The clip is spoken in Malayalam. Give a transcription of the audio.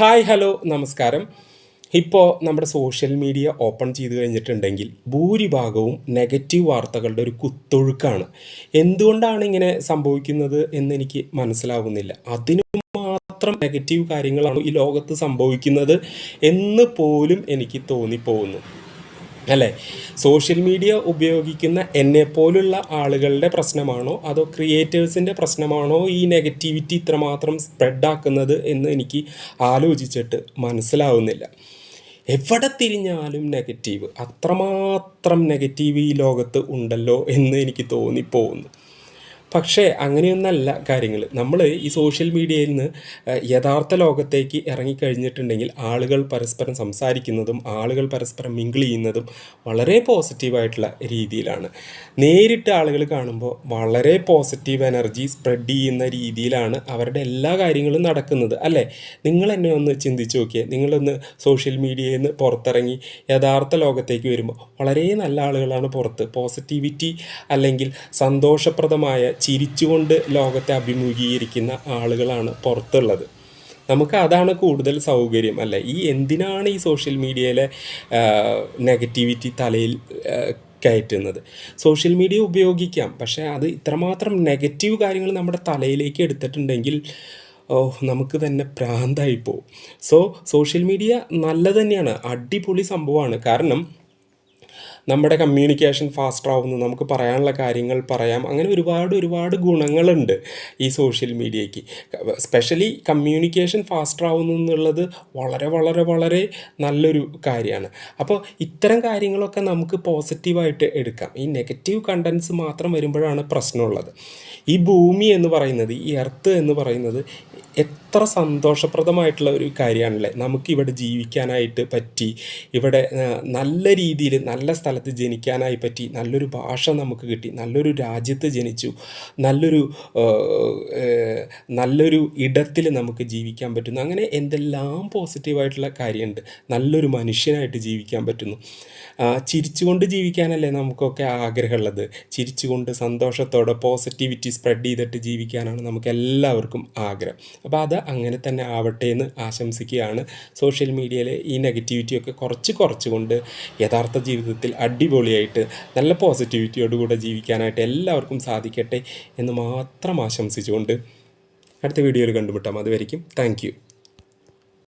ഹായ് ഹലോ നമസ്കാരം. ഇപ്പോൾ നമ്മുടെ സോഷ്യൽ മീഡിയ ഓപ്പൺ ചെയ്ത് കഴിഞ്ഞിട്ടുണ്ടെങ്കിൽ ഭൂരിഭാഗവും നെഗറ്റീവ് വാർത്തകളുടെ ഒരു കുത്തൊഴുക്കാണ്. എന്തുകൊണ്ടാണ് ഇങ്ങനെ സംഭവിക്കുന്നത് എന്ന് എനിക്ക് മനസ്സിലാവുന്നില്ല. അതിനു മാത്രം നെഗറ്റീവ് കാര്യങ്ങളാണ് ഈ ലോകത്ത് സംഭവിക്കുന്നത് എന്ന് പോലും എനിക്ക് തോന്നിപ്പോകുന്നു. അല്ലേ? സോഷ്യൽ മീഡിയ ഉപയോഗിക്കുന്ന എന്നെ പോലുള്ള ആളുകളുടെ പ്രശ്നമാണോ? അതോ ക്രിയേറ്റേഴ്സിന്റെ പ്രശ്നമാണോ ഈ നെഗറ്റിവിറ്റി ഇത്രമാത്രം സ്പ്രെഡാക്കുന്നത് എന്ന് എനിക്ക് ആലോചിച്ചിട്ട് മനസ്സിലാവുന്നില്ല. എവിടെ തിരിഞ്ഞാലും നെഗറ്റീവ് അത്രമാത്രം നെഗറ്റീവ് ഈ ലോകത്ത് ഉണ്ടല്ലോ എന്ന് എനിക്ക് തോന്നിപ്പോകുന്നു. പക്ഷേ അങ്ങനെയൊന്നല്ല കാര്യങ്ങൾ നമ്മൾ ഈ സോഷ്യൽ മീഡിയയിൽ നിന്ന് യഥാർത്ഥ ലോകത്തേക്ക് ഇറങ്ങിക്കഴിഞ്ഞിട്ടുണ്ടെങ്കിൽ ആളുകൾ പരസ്പരം സംസാരിക്കുന്നതും ആളുകൾ പരസ്പരം മിങ്കിൾ ചെയ്യുന്നതും വളരെ പോസിറ്റീവായിട്ടുള്ള രീതിയിലാണ്. നേരിട്ട് ആളുകൾ കാണുമ്പോൾ വളരെ പോസിറ്റീവ് എനർജി സ്പ്രെഡ് ചെയ്യുന്ന രീതിയിലാണ് അവരുടെ എല്ലാ കാര്യങ്ങളും നടക്കുന്നത് അല്ലേ? നിങ്ങൾ എന്നെ ഒന്ന് ചിന്തിച്ച് നോക്കിയേ. നിങ്ങളൊന്ന് സോഷ്യൽ മീഡിയയിൽ നിന്ന് പുറത്തിറങ്ങി യഥാർത്ഥ ലോകത്തേക്ക് വരുമ്പോൾ വളരെ നല്ല ആളുകളാണ് പുറത്ത്. പോസിറ്റിവിറ്റി അല്ലെങ്കിൽ സന്തോഷപ്രദമായ ചിരിച്ചുകൊണ്ട് ലോകത്തെ അഭിമുഖീകരിക്കുന്ന ആളുകളാണ് പുറത്തുള്ളത്. നമുക്ക് അതാണ് കൂടുതൽ സൗകര്യം അല്ല? ഈ എന്തിനാണ് ഈ സോഷ്യൽ മീഡിയയിലെ നെഗറ്റിവിറ്റി തലയിൽ കയറ്റുന്നത്? സോഷ്യൽ മീഡിയ ഉപയോഗിക്കാം പക്ഷേ അത് ഇത്രമാത്രം നെഗറ്റീവ് കാര്യങ്ങൾ നമ്മുടെ തലയിലേക്ക് എടുത്തിട്ടുണ്ടെങ്കിൽ ഓ നമുക്ക് തന്നെ പ്രാന്തായി പോകും സോ സോഷ്യൽ മീഡിയ നല്ലത് തന്നെയാണ് അടിപൊളി സംഭവമാണ്. കാരണം നമ്മുടെ കമ്മ്യൂണിക്കേഷൻ ഫാസ്റ്റർ ആവുന്നു നമുക്ക് പറയാനുള്ള കാര്യങ്ങൾ പറയാം. അങ്ങനെ ഒരുപാട് ഒരുപാട് ഗുണങ്ങളുണ്ട് ഈ സോഷ്യൽ മീഡിയയ്ക്ക് സ്പെഷ്യലി കമ്മ്യൂണിക്കേഷൻ ഫാസ്റ്റർ ആവുന്നു എന്നുള്ളത് വളരെ വളരെ വളരെ നല്ലൊരു കാര്യമാണ്. അപ്പോൾ ഇത്തരം കാര്യങ്ങളൊക്കെ നമുക്ക് പോസിറ്റീവായിട്ട് എടുക്കാം. ഈ നെഗറ്റീവ് കണ്ടൻസ് മാത്രം വരുമ്പോഴാണ് പ്രശ്നമുള്ളത്. ഈ ഭൂമി എന്ന് പറയുന്നത് ഈ എർത്ത് എന്ന് പറയുന്നത് എത്ര സന്തോഷപ്രദമായിട്ടുള്ള ഒരു കാര്യമാണല്ലേ? നമുക്കിവിടെ ജീവിക്കാനായിട്ട് പറ്റി ഇവിടെ നല്ല രീതിയിൽ നല്ല സ്ഥലത്ത് ജനിക്കാനായി പറ്റി നല്ലൊരു ഭാഷ നമുക്ക് കിട്ടി നല്ലൊരു രാജ്യത്ത് ജനിച്ചു നല്ലൊരു നല്ലൊരു ഇടത്തിൽ നമുക്ക് ജീവിക്കാൻ പറ്റുന്നു. അങ്ങനെ എന്തെല്ലാം പോസിറ്റീവായിട്ടുള്ള കാര്യമുണ്ട്. നല്ലൊരു മനുഷ്യനായിട്ട് ജീവിക്കാൻ പറ്റുന്നു. ചിരിച്ചുകൊണ്ട് ജീവിക്കാനല്ലേ നമുക്കൊക്കെ ആഗ്രഹമുള്ളത്. ചിരിച്ചുകൊണ്ട് സന്തോഷത്തോടെ പോസിറ്റിവിറ്റി സ്പ്രെഡ് ചെയ്തിട്ട് ജീവിക്കാനാണ് നമുക്ക് എല്ലാവർക്കും ആഗ്രഹം. അപ്പോൾ അത് അങ്ങനെ തന്നെ ആവട്ടെ എന്ന് ആശംസിക്കുകയാണ്. സോഷ്യൽ മീഡിയയിലെ ഈ നെഗറ്റിവിറ്റിയൊക്കെ കുറച്ച് കുറച്ചുകൊണ്ട് യഥാർത്ഥ ജീവിതത്തിൽ അടിപൊളിയായിട്ട് നല്ല പോസിറ്റിവിറ്റിയോടുകൂടെ ജീവിക്കാനായിട്ട് എല്ലാവർക്കും സാധിക്കട്ടെ എന്ന് മാത്രം ആശംസിച്ചുകൊണ്ട് അടുത്ത വീഡിയോയിൽ കണ്ടുമുട്ടാം. അതുവരെയും താങ്ക്